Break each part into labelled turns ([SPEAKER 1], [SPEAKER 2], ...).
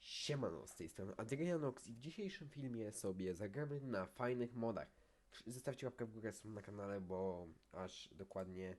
[SPEAKER 1] Siemano, z tej strony Adrianox i w dzisiejszym filmie sobie zagramy na fajnych modach. Zostawcie łapkę w górę są na kanale, bo aż dokładnie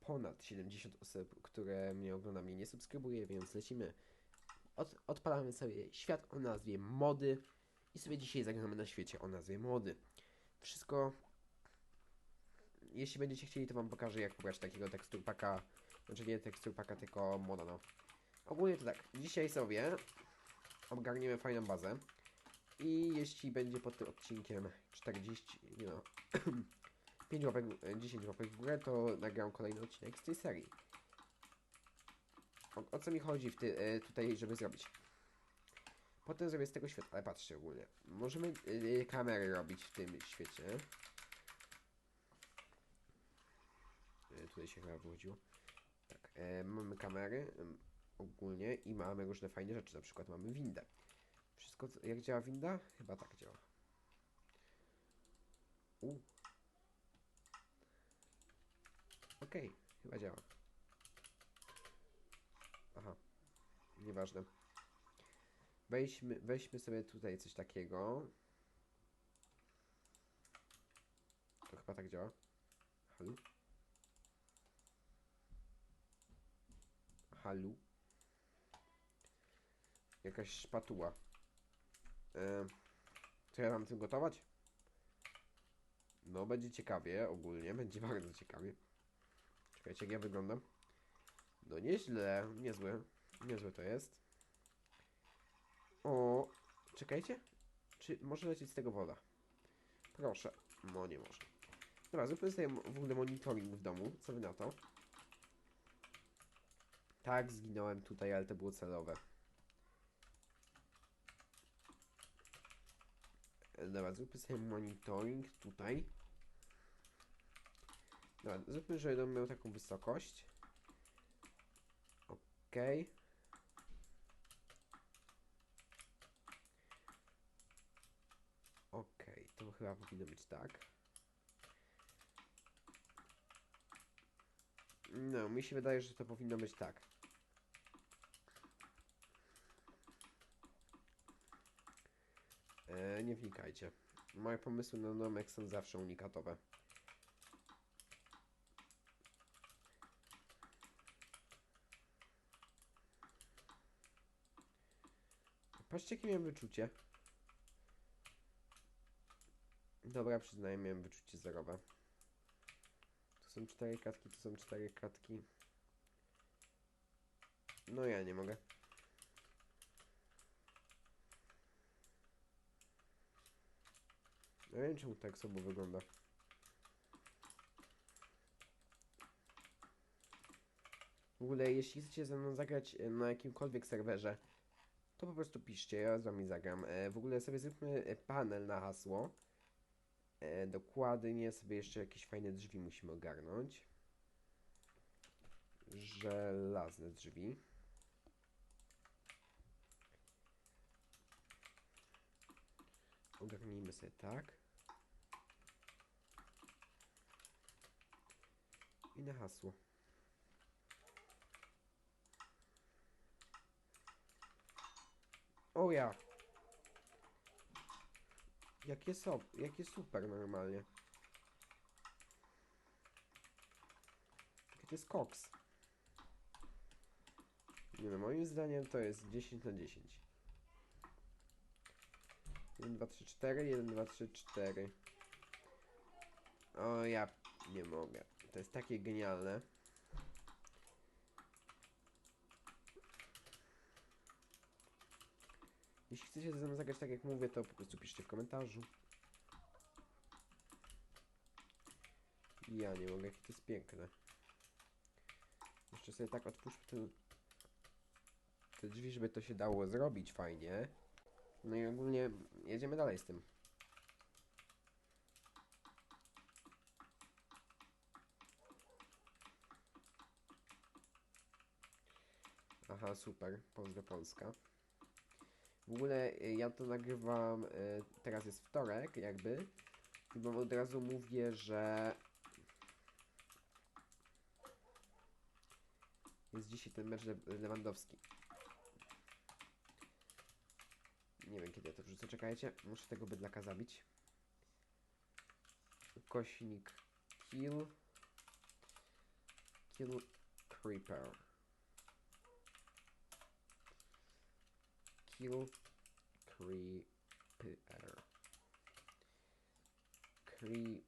[SPEAKER 1] ponad 70 osób, które mnie ogląda, mnie nie subskrybuje, więc lecimy. Od, odpalamy sobie świat o nazwie mody i sobie dzisiaj zagramy na świecie o nazwie mody. Wszystko jeśli będziecie chcieli, to wam pokażę, jak pobrać takiego teksturpaka. Znaczy nie teksturpaka, tylko moda, no. Ogólnie to tak, dzisiaj sobie ogarniemy fajną bazę. I jeśli będzie pod tym odcinkiem 40, nie no, 5 łapek, 10 łapek w górę, to nagram kolejny odcinek z tej serii. O, o co mi chodzi w ty, e, tutaj, żeby zrobić? Potem zrobię z tego świat, ale patrzcie ogólnie. Możemy e, kamery robić w tym świecie. E, tutaj się chyba wychodziło. Tak, e, mamy kamery ogólnie i mamy różne fajne rzeczy, na przykład mamy windę. Wszystko, jak działa winda? Chyba tak działa. U. Okej, chyba działa. Aha, nieważne. Weźmy, weźmy sobie tutaj coś takiego. To chyba tak działa. Halo? Halu. Jakaś szpatuła. E, co ja mam tym gotować? No, będzie ciekawie, ogólnie, będzie bardzo ciekawie. Czekajcie, jak ja wyglądam. No, nieźle, niezłe. Niezłe to jest. O, czekajcie. Czy może lecieć z tego woda? Proszę. No, nie może. Dobra, zróbmy sobie w ogóle monitoring w domu. Co wy na to? Tak, zginąłem tutaj, ale to było celowe. Dobra, zróbmy sobie monitoring tutaj. Dobra, zróbmy, że dom miał taką wysokość. Okej. Okej, to chyba powinno być tak. No, mi się wydaje, że to powinno być tak. Nie wnikajcie. Moje pomysły na domek są zawsze unikatowe. Patrzcie, jakie miałem wyczucie. Dobra, przyznaję, miałem wyczucie zerowe. Tu są cztery kratki, tu są cztery kratki. No ja nie mogę. Ja wiem czemu tak sobą wygląda. W ogóle jeśli chcecie ze mną zagrać e, na jakimkolwiek serwerze, to po prostu piszcie, ja z wami zagram. E, w ogóle sobie zróbmy e, panel na hasło. Dokładnie sobie jeszcze jakieś fajne drzwi musimy ogarnąć. Żelazne drzwi. Ogarnijmy sobie tak. I na hasło. O ja! Jakie so, jakie super normalnie. Jaki to jest koks. Nie no, moim zdaniem to jest 10 na 10. 1, 2, 3, 4, 1, 2, 3, 4. O, ja nie mogę. To jest takie genialne. Jeśli chcecie ze mną zagrać tak jak mówię, to po prostu piszcie w komentarzu. Ja nie mogę, jakie to jest piękne. Jeszcze sobie tak otwórzmy te, te drzwi, żeby to się dało zrobić fajnie. No i ogólnie jedziemy dalej z tym. Aha, super. Pozdro Polska. W ogóle y, ja to nagrywam, y, teraz jest wtorek jakby. I wam od razu mówię, że jest dzisiaj ten mecz Le Lewandowski. Nie wiem kiedy ja to wrzucę, czekajcie. Muszę tego bydlaka zabić. Kośnik kill. Kill creeper. Kill creeper. Cre...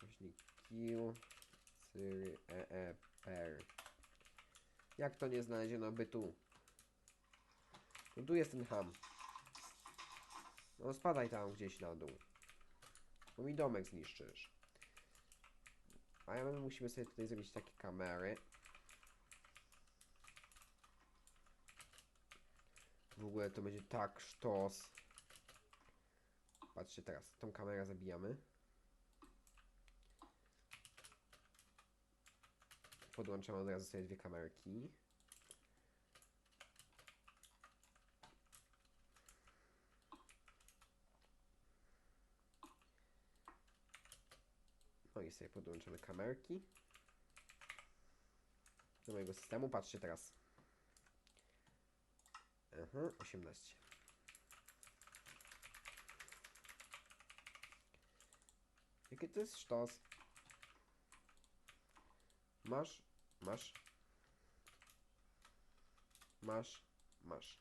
[SPEAKER 1] Kośnik kill. Cyry e e per. Jak to nie znaleziono by tu? No tu jest ten ham. No spadaj tam gdzieś na dół. Bo mi domek zniszczysz. A ja my musimy sobie tutaj zrobić takie kamery. Ogóle to będzie tak sztos. Patrzcie teraz, tą kamerę zabijamy. Podłączamy od razu sobie dwie kamerki. No i sobie podłączymy kamerki. Do mojego systemu. Patrzcie teraz. Aha, 18. Jaki to jest sztos? Masz, masz. Masz, masz.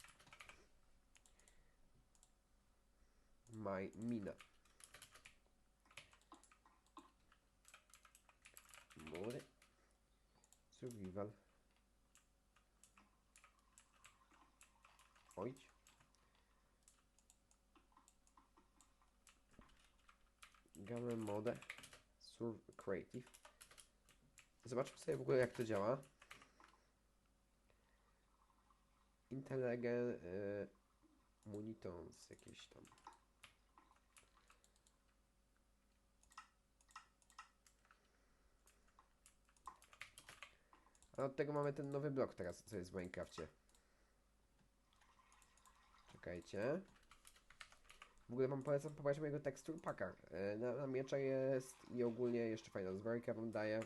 [SPEAKER 1] Maj, mina. Mury. Survival. Ojdź. Game mode. Sur creative. Zobaczmy sobie w ogóle jak to działa. Intelligent y, monitors jakieś tam. A od tego mamy ten nowy blok teraz, co jest w Minecrafcie. Czekajcie. W ogóle wam polecam pobrać mojego tekstur packa. Y, Na, na miecza jest i ogólnie jeszcze fajna zbrojka wam daje.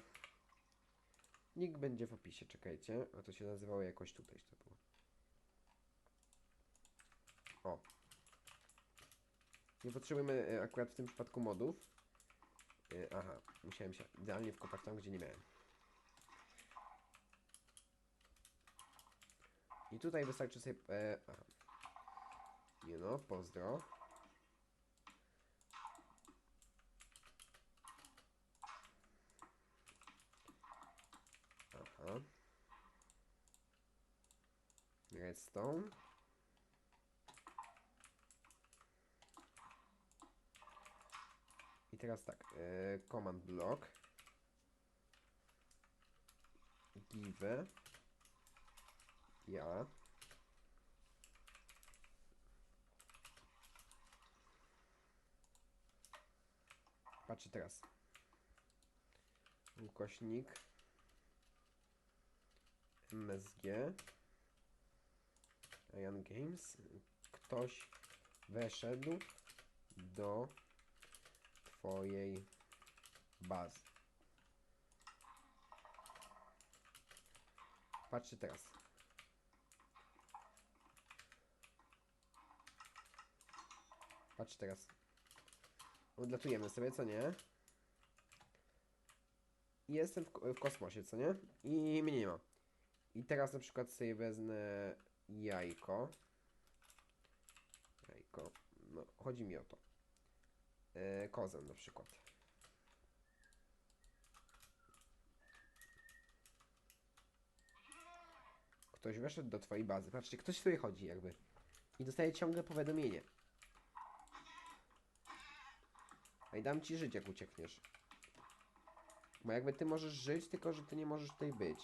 [SPEAKER 1] Nick będzie w opisie, czekajcie. A to się nazywało jakoś tutaj to było. O. Nie potrzebujemy e, akurat w tym przypadku modów. E, Aha, musiałem się idealnie wkopać tam, gdzie nie miałem. I tutaj wystarczy sobie... E, aha. Nie no, pozdro. Aha. Redstone. I teraz tak, e, command block. Give. Ja. Patrzcie teraz. Ukośnik. MSG. Ian Games. Ktoś weszedł do twojej bazy. Patrzcie teraz. Patrzcie teraz. Odlatujemy sobie, co nie? Jestem w, w kosmosie, co nie? I mnie nie ma. I teraz na przykład sobie wezmę jajko. Jajko. No, chodzi mi o to. E, kozę na przykład. Ktoś weszedł do twojej bazy. Patrzcie, ktoś sobie chodzi jakby. I dostaje ciągle powiadomienie. I dam ci żyć, jak uciekniesz. Bo jakby ty możesz żyć, tylko że ty nie możesz tutaj być.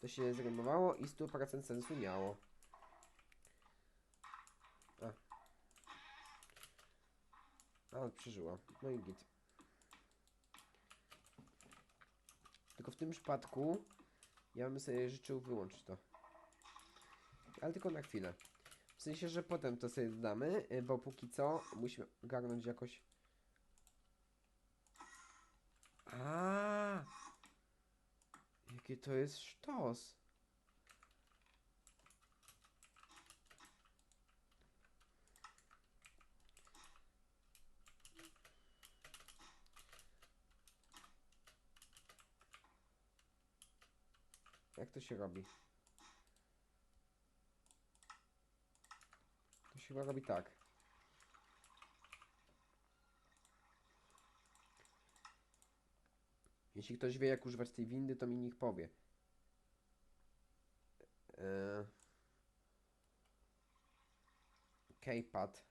[SPEAKER 1] To się zrymowało i 100% sensu miało. A. A, przeżyła. No i git. Tylko w tym przypadku ja bym sobie życzył wyłączyć to. Ale tylko na chwilę. W sensie, że potem to sobie dodamy, y, bo póki co musimy ogarnąć jakoś... A, Jaki to jest sztos! Jak to się robi? Chyba robi tak. Jeśli ktoś wie, jak używać tej windy, to mi niech powie. Eee... Keypad.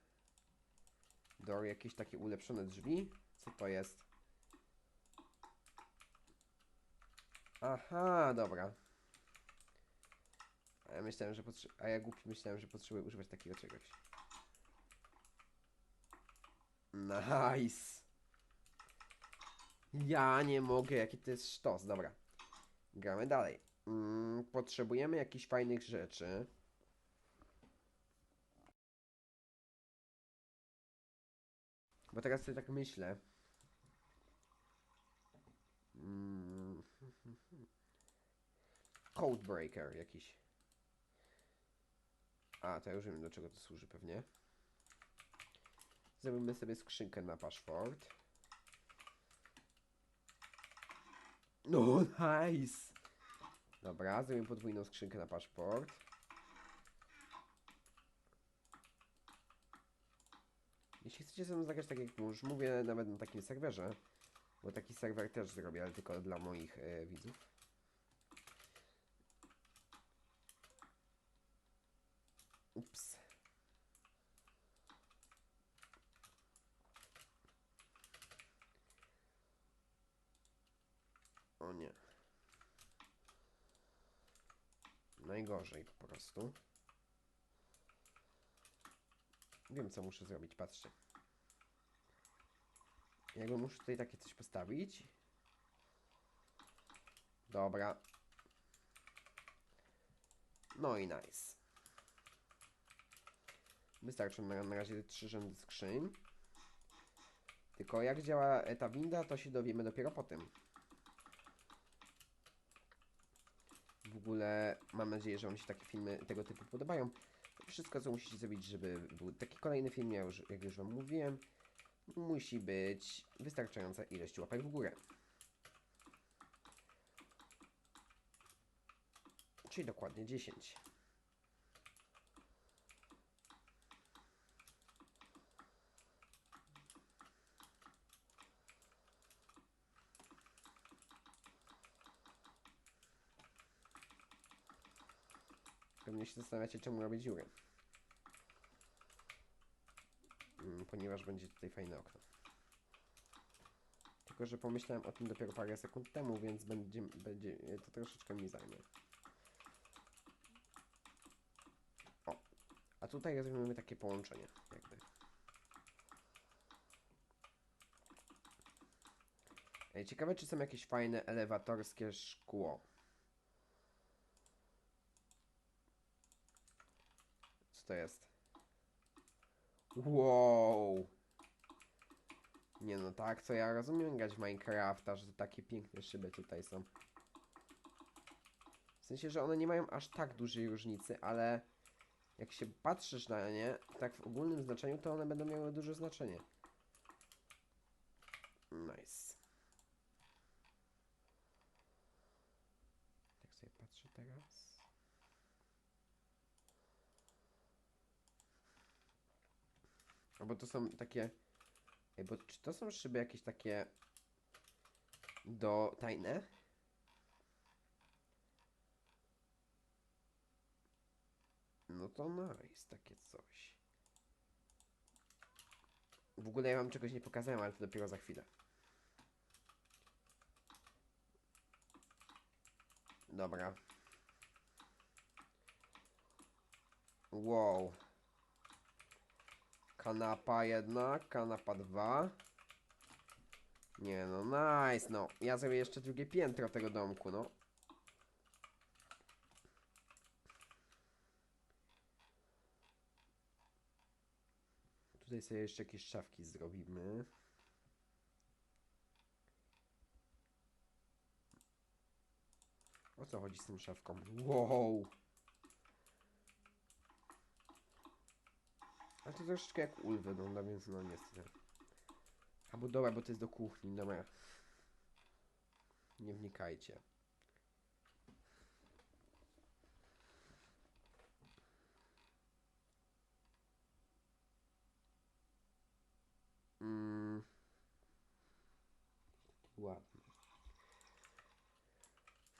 [SPEAKER 1] Door, jakieś takie ulepszone drzwi. Co to jest? Aha, dobra. A ja myślałem, że potrze- A ja głupi myślałem, że potrzebuję używać takiego czegoś. Nice. Ja nie mogę, jaki to jest sztos. Dobra. Gramy dalej. Mm, potrzebujemy jakichś fajnych rzeczy. Bo teraz sobie tak myślę. Mm. Codebreaker jakiś. A, to ja już wiem do czego to służy pewnie. Zrobimy sobie skrzynkę na paszport. No, nice! Dobra, zrobimy podwójną skrzynkę na paszport. Jeśli chcecie ze mną zagrać tak jak już mówię, nawet na takim serwerze, bo taki serwer też zrobię, ale tylko dla moich e, widzów. Ups. Nie. Najgorzej po prostu. Wiem co muszę zrobić, patrzcie. Jakby muszę tutaj takie coś postawić. Dobra. No i nice. Wystarczą na, na razie trzy rzędy skrzyń. Tylko jak działa ta winda, to się dowiemy dopiero potem. W ogóle mam nadzieję, że Wam się takie filmy tego typu podobają. Wszystko, co musicie zrobić, żeby był taki kolejny film, ja już, jak już Wam mówiłem, musi być wystarczająca ilość łapek w górę. Czyli dokładnie 10. Pewnie się zastanawiacie, czemu robię dziurę. Mm, Ponieważ będzie tutaj fajne okno. Tylko, że pomyślałem o tym dopiero parę sekund temu, więc będzie, będzie to troszeczkę mi zajmie. O, a tutaj zrobimy takie połączenie, jakby. Ciekawe, czy są jakieś fajne elewatorskie szkło. To jest? Wow! Nie no, tak, co ja rozumiem grać w Minecrafta, że to takie piękne szyby tutaj są. W sensie, że one nie mają aż tak dużej różnicy, ale jak się patrzysz na nie, tak w ogólnym znaczeniu, to one będą miały duże znaczenie. Nice. Tak sobie patrzę teraz. A bo to są takie. Ej, bo czy to są szyby jakieś takie do tajne? No to nice, takie coś. W ogóle ja wam czegoś nie pokazałem, ale to dopiero za chwilę. Dobra. Wow. Kanapa jedna, kanapa dwa. Nie no, nice, no. Ja zrobię jeszcze drugie piętro tego domku, no. Tutaj sobie jeszcze jakieś szafki zrobimy. O co chodzi z tym szafką? Wow! Ale to troszeczkę jak ul wygląda, więc no niestety. Tak. Albo dobra, bo to jest do kuchni, dobra. Nie wnikajcie. Mm. Ładnie.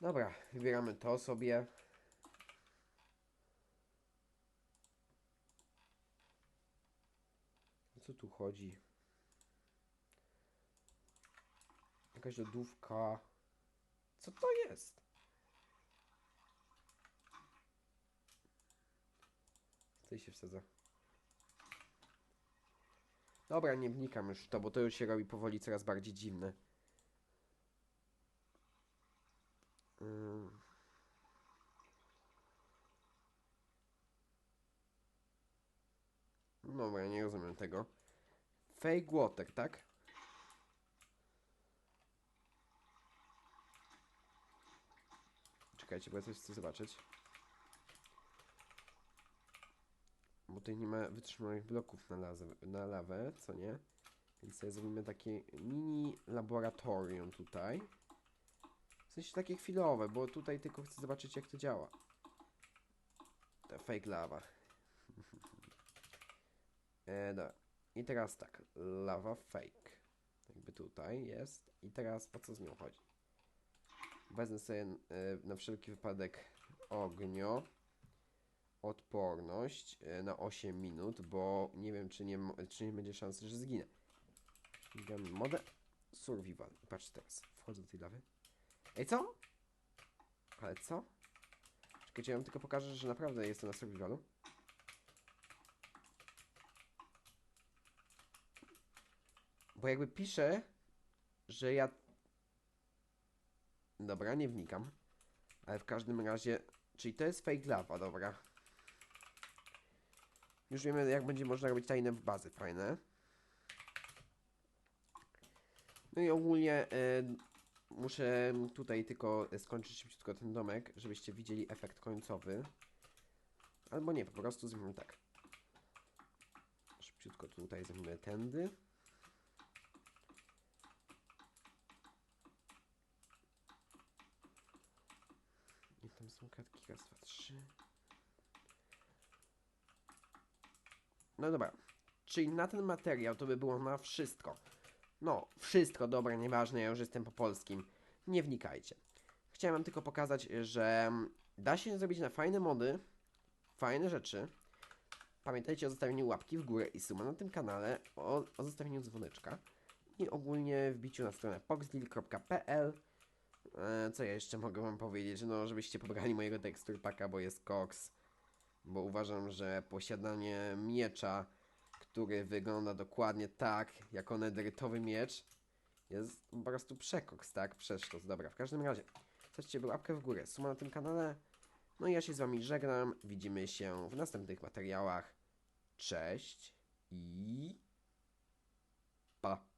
[SPEAKER 1] Dobra, wybieramy to sobie. Co tu chodzi? Jakaś lodówka. Co to jest? Tutaj się wsadza. Dobra, nie wnikam już w to, bo to już się robi powoli coraz bardziej dziwne. Ym. Dobra, nie rozumiem tego. Water, tak? Czekajcie, bo ja coś chcę zobaczyć. Bo tutaj nie ma wytrzymanych bloków na, lazę, na lawę, co nie? Więc sobie zrobimy takie mini laboratorium tutaj. W sensie takie chwilowe, bo tutaj tylko chcę zobaczyć jak to działa. Ta fake lawa. E, dobra. I teraz tak, lawa fake. Jakby tutaj jest. I teraz o co z nią chodzi? Wezmę sobie e, na wszelki wypadek ognio. Odporność e, na 8 minut, bo nie wiem czy nie, czy nie będzie szansy, że zginę. Ściągamy modę survival. Patrz teraz, wchodzę do tej lawy. Ej, co? Ale co? Czekajcie, ja wam tylko pokażę, że naprawdę jestem na survivalu. Bo jakby pisze, że ja... Dobra, nie wnikam. Ale w każdym razie... Czyli to jest fake lava, dobra. Już wiemy, jak będzie można robić tajne bazy fajne. No i ogólnie y, muszę tutaj tylko skończyć szybciutko ten domek, żebyście widzieli efekt końcowy. Albo nie, po prostu zrobimy tak. Szybciutko tutaj zrobimy tędy. I tam są kartki, raz, dwa, trzy. No dobra, czyli na ten materiał to by było na wszystko. No, wszystko, dobra, nieważne, ja już jestem po polskim. Nie wnikajcie. Chciałem wam tylko pokazać, że da się zrobić na fajne mody, fajne rzeczy. Pamiętajcie o zostawieniu łapki w górę i suba na tym kanale, o, o zostawieniu dzwoneczka i ogólnie wbiciu na stronę poxdeal.pl e, Co ja jeszcze mogę wam powiedzieć? No, żebyście pobrali mojego tekstur paka, bo jest koks. Bo uważam, że posiadanie miecza który wygląda dokładnie tak, jako nederytowy miecz, jest po prostu przekoks, tak? Przesztos. Dobra, w każdym razie, zostawcie łapkę w górę, suma na tym kanale. No i ja się z wami żegnam. Widzimy się w następnych materiałach. Cześć i pa.